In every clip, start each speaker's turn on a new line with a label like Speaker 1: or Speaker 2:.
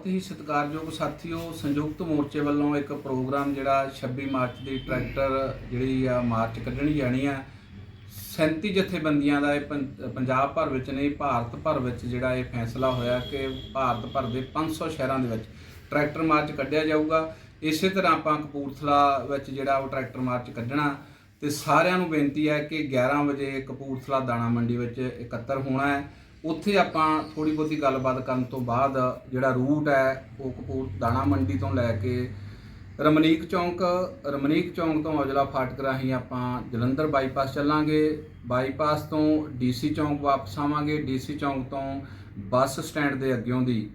Speaker 1: ਬਹੁਤ ਹੀ ਸਤਿਕਾਰਯੋਗ ਸਾਥੀਓ, ਸੰਯੁਕਤ ਮੋਰਚੇ ਵੱਲੋਂ ਇੱਕ ਪ੍ਰੋਗਰਾਮ ਜਿਹੜਾ 26 ਮਾਰਚ ਦੀ ਟਰੈਕਟਰ ਜਿਹੜੀ ਆ ਮਾਰਚ ਕੱਢਣੀ ਜਾਣੀ ਆ। 37 ਜਥੇਬੰਦੀਆਂ ਦਾ ਇਹ ਪੰ- ਪੰਜਾਬ ਭਰ ਵਿੱਚ ਨਹੀਂ, ਭਾਰਤ ਭਰ ਵਿੱਚ ਜਿਹੜਾ ਇਹ ਫੈਸਲਾ ਹੋਇਆ ਕਿ ਭਾਰਤ ਭਰ ਦੇ 500 ਸ਼ਹਿਰਾਂ ਦੇ ਵਿੱਚ ਟਰੈਕਟਰ ਮਾਰਚ ਕੱਢਿਆ ਜਾਊਗਾ। ਇਸੇ ਤਰ੍ਹਾਂ ਆਪਾਂ ਕਪੂਰਥਲਾ ਵਿੱਚ ਜਿਹੜਾ ਉਹ ਟਰੈਕਟਰ ਮਾਰਚ ਕੱਢਣਾ। ਤੇ ਸਾਰਿਆਂ ਨੂੰ ਬੇਨਤੀ ਹੈ ਕਿ 11 ਵਜੇ ਕਪੂਰਥਲਾ ਦਾਣਾ ਮੰਡੀ ਵਿੱਚ ਇਕੱਤਰ ਹੋਣਾ ਹੈ। ਉੱਥੇ ਆਪਾਂ ਥੋੜੀ ਬਹੁਤੀ ਗੱਲਬਾਤ ਕਰਨ ਤੋਂ ਬਾਅਦ ਜਿਹੜਾ ਰੂਟ ਹੈ, ਉਹ ਕਪੂਰ ਦਾਣਾ ਮੰਡੀ ਤੋਂ ਲੈ ਕੇ ਰਮਨੀਕ ਚੌਂਕ ਰਮਨੀਕ ਚੌਂਕ ਤੋਂ ਔਜਲਾ ਫਾਟਕ ਰਾਹੀਂ ਆਪਾਂ ਜਲੰਧਰ ਬਾਈਪਾਸ ਚੱਲਾਂਗੇ। ਬਾਈਪਾਸ ਤੋਂ ਡੀਸੀ ਚੌਂਕ ਵਾਪਸ ਆਵਾਂਗੇ। ਡੀਸੀ ਚੌਂਕ ਤੋਂ ਬੱਸ ਸਟੈਂਡ ਦੇ ਅੱਗਿਓਂ ਦੀ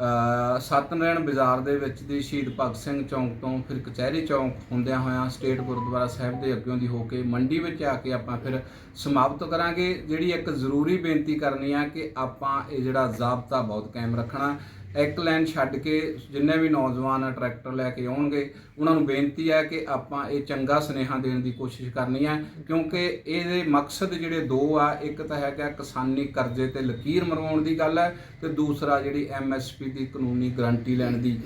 Speaker 1: ਅ, ਸਤਨਾਰਾਇਣ ਬਾਜ਼ਾਰ ਦੇ ਵਿੱਚ ਦੀ ਸ਼ਹੀਦ ਭਗਤ ਸਿੰਘ ਚੌਂਕ ਤੋਂ ਫਿਰ ਕਚਹਿਰੀ ਚੌਂਕ ਹੁੰਦਿਆਂ ਹੋਇਆਂ ਸਟੇਟ ਗੁਰਦੁਆਰਾ ਸਾਹਿਬ ਦੇ ਅੱਗਿਓਂ ਦੀ ਹੋ ਕੇ ਮੰਡੀ ਵਿੱਚ ਆ ਕੇ ਆਪਾਂ ਫਿਰ ਸਮਾਪਤ ਕਰਾਂਗੇ। ਜਿਹੜੀ ਇੱਕ ਜ਼ਰੂਰੀ ਬੇਨਤੀ ਕਰਨੀ ਆ ਕਿ ਆਪਾਂ ਇਹ ਜਿਹੜਾ ਜ਼ਾਬਤਾ ਬਹੁਤ ਕਾਇਮ ਰੱਖਣਾ ਇੱਕ ਲਾਈਨ ਛੱਡ ਕੇ ਜਿੰਨੇ ਵੀ ਨੌਜਵਾਨ ਟਰੈਕਟਰ ਲੈ ਕੇ ਆਉਣਗੇ, ਉਹਨਾਂ ਨੂੰ ਬੇਨਤੀ ਹੈ ਕਿ ਆਪਾਂ ਇਹ ਚੰਗਾ ਸੁਨੇਹਾ ਦੇਣ ਦੀ ਕੋਸ਼ਿਸ਼ ਕਰਨੀ ਹੈ, ਕਿਉਂਕਿ ਇਹਦੇ ਮਕਸਦ ਜਿਹੜੇ ਦੋ ਆ, ਇੱਕ ਤਾਂ ਹੈਗਾ ਕਿਸਾਨੀ ਕਰਜ਼ੇ ਤੇ ਲਕੀਰ ਮਰਵਾਉਣ ਦੀ ਗੱਲ ਹੈ ਤੇ ਦੂਸਰਾ ਜਿਹੜੀ ਐਮਐਸਪੀ ਦੀ ਕਾਨੂੰਨੀ ਗਾਰੰਟੀ ਲੈਣ ਦੀ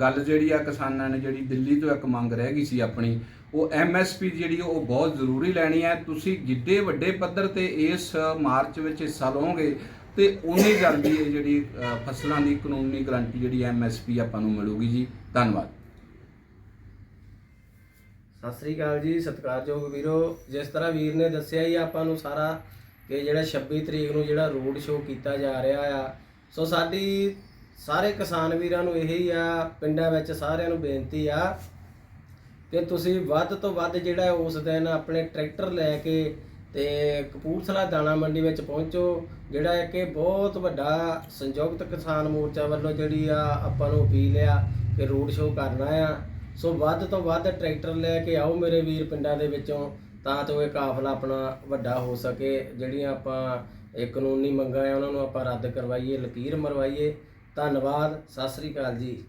Speaker 1: ਗੱਲ ਜਿਹੜੀ ਆ ਕਿਸਾਨਾਂ ਨੇ ਜਿਹੜੀ ਦਿੱਲੀ ਤੋਂ ਇੱਕ ਮੰਗ ਰਹਿ ਗਈ ਸੀ ਆਪਣੀ, ਉਹ ਐਮਐਸਪੀ ਜਿਹੜੀ ਉਹ ਬਹੁਤ ਜ਼ਰੂਰੀ ਲੈਣੀ ਹੈ। ਤੁਸੀਂ ਜਿੱਡੇ ਵੱਡੇ ਪੱਧਰ ਤੇ ਇਸ ਮਾਰਚ ਵਿੱਚ ਹਿੱਸਾ ਲਓਗੇ ਤੇ ਉਨੀ ਜਲਦੀ ਇਹ ਜਿਹੜੀ ਫਸਲਾਂ ਦੀ ਕਾਨੂੰਨੀ ਗਰੰਟੀ ਜਿਹੜੀ ਐਮਐਸਪੀ ਆਪਾਂ ਨੂੰ ਮਿਲੂਗੀ ਜੀ। ਧੰਨਵਾਦ।
Speaker 2: ਸਤਿ ਸ੍ਰੀ ਅਕਾਲ ਜੀ, ਸਤਿਕਾਰਯੋਗ ਵੀਰੋ। ਜਿਸ ਤਰ੍ਹਾਂ ਵੀਰ ਨੇ ਦੱਸਿਆ ਹੀ ਆਪਾਂ ਨੂੰ ਸਾਰਾ ਕਿ ਜਿਹੜਾ 26 ਤਰੀਕ ਨੂੰ ਜਿਹੜਾ ਰੋਡ ਸ਼ੋਅ ਕੀਤਾ ਜਾ ਰਿਹਾ ਆ। ਸੋ ਸਾਡੀ ਸਾਰੇ ਕਿਸਾਨ ਵੀਰਾਂ ਨੂੰ ਇਹੀ ਆ, ਪਿੰਡਾਂ ਵਿੱਚ ਸਾਰਿਆਂ ਨੂੰ ਬੇਨਤੀ ਆ ਕਿ ਤੁਸੀਂ ਵੱਧ ਤੋਂ ਵੱਧ ਜਿਹੜਾ ਉਸ ਦਿਨ ਆਪਣੇ ਟਰੈਕਟਰ ਲੈ ਕੇ ਤੇ ਕਪੂਰਥਲਾ ਦਾਣਾ ਮੰਡੀ ਵਿੱਚ ਪਹੁੰਚੋ, ਜਿਹੜਾ ਹੈ ਕਿ ਬਹੁਤ ਵੱਡਾ ਸੰਯੁਕਤ ਕਿਸਾਨ ਮੋਰਚਾ ਵੱਲੋਂ ਜਿਹੜੀ ਆ ਆਪਾਂ ਨੂੰ ਅਪੀਲ ਆ ਕਿ ਰੋਡ ਸ਼ੋਅ ਕਰਨਾ ਆ। ਸੋ ਵੱਧ ਤੋਂ ਵੱਧ ਟਰੈਕਟਰ ਲੈ ਕੇ ਆਓ ਮੇਰੇ ਵੀਰ ਪਿੰਡਾਂ ਦੇ ਵਿੱਚੋਂ, ਤਾਂ ਜੋ ਇਹ ਕਾਫਲਾ ਆਪਣਾ ਵੱਡਾ ਹੋ ਸਕੇ। ਜਿਹੜੀਆਂ ਆਪਾਂ ਇਹ ਕਾਨੂੰਨੀ ਮੰਗਾਂ ਆ, ਉਹਨਾਂ ਨੂੰ ਆਪਾਂ ਰੱਦ ਕਰਵਾਈਏ, ਲਕੀਰ ਮਰਵਾਈਏ। ਧੰਨਵਾਦ, ਸਤਿ ਸ੍ਰੀ ਅਕਾਲ ਜੀ।